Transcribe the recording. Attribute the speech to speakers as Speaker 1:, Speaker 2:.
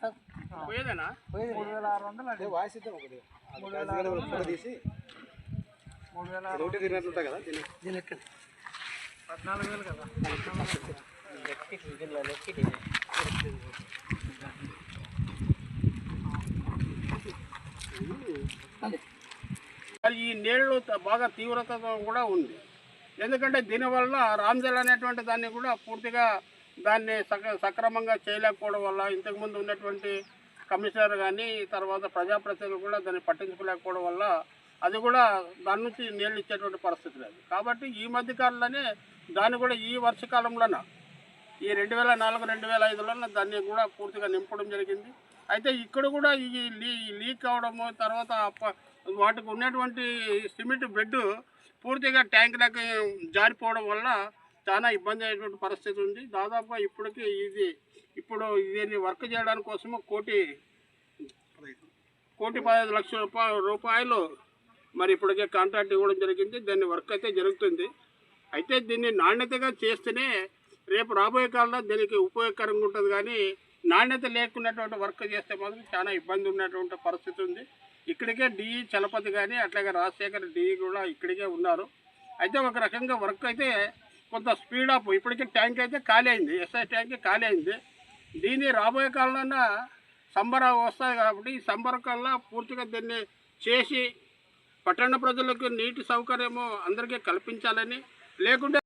Speaker 1: Sir?
Speaker 2: పోయేదేనా?
Speaker 1: పోయేది. మూడు వేల ఆరు వందలు అంటే
Speaker 3: వాయిస్ ఇద్దాం ఒకటి. ఫోటో తీసి.
Speaker 1: మూడు వేల
Speaker 3: రోడ్డు తిరిగినట్లుంటా కదా దీన్ని
Speaker 1: దీని ఎక్కడ పద్నాలుగు వేలు. కదా
Speaker 2: ఈ నీళ్ళు బాగా తీవ్రతతో కూడా ఉంది. ఎందుకంటే దీనివల్ల రామ్జల్ అనేటువంటి దాన్ని కూడా పూర్తిగా దాన్ని సక సక్రమంగా చేయలేకపోవడం వల్ల ఇంతకుముందు ఉన్నటువంటి కమిషనర్ కానీ తర్వాత ప్రజాప్రతినిధులు కూడా దాన్ని పట్టించుకోలేకపోవడం వల్ల అది కూడా దాని నుంచి నీళ్ళు ఇచ్చేటువంటి పరిస్థితి లేదు. కాబట్టి ఈ మధ్యకాలంలోనే దాన్ని కూడా ఈ వర్షకాలంలోనే ఈ రెండు వేల నాలుగు రెండు వేల ఐదులో దాన్ని కూడా పూర్తిగా నింపడం జరిగింది. అయితే ఇక్కడ కూడా ఈ లీ లీక్ అవడము తర్వాత వాటికి ఉన్నటువంటి సిమెంట్ బెడ్ పూర్తిగా ట్యాంకులకు జారిపోవడం వల్ల చాలా ఇబ్బంది అయ్యేటువంటి పరిస్థితి ఉంది. దాదాపుగా ఇప్పటికీ ఇది ఇప్పుడు దీన్ని వర్క్ చేయడానికి కోసము కోటి కోటి పదహైదు లక్షల రూపాయలు రూపాయలు మరి ఇప్పటికే కాంట్రాక్ట్ ఇవ్వడం జరిగింది. దాన్ని వర్క్ అయితే జరుగుతుంది. అయితే దీన్ని నాణ్యతగా చేస్తేనే రేపు రాబోయే కాలంలో దీనికి ఉపయోగకరంగా ఉంటుంది. కానీ నాణ్యత లేకున్నటువంటి వర్క్ చేస్తే మాత్రం చాలా ఇబ్బంది ఉన్నటువంటి పరిస్థితి ఉంది. ఇక్కడికే డిఈ చలపతి కానీ అట్లాగే రాజశేఖర్ డిఈ కూడా ఇక్కడికే ఉన్నారు. అయితే ఒక రకంగా వర్క్ అయితే కొంత స్పీడ్ అప్. ఇప్పటికే ట్యాంక్ అయితే ఖాళీ అయింది. ఎస్ఐ ట్యాంక్ ఖాళీ అయింది. దీన్ని రాబోయే కాలంలో సంబర వస్తుంది కాబట్టి ఈ సంబర కల్లా పూర్తిగా దీన్ని చేసి పట్టణ ప్రజలకు నీటి సౌకర్యము అందరికీ కల్పించాలని లేకుంటే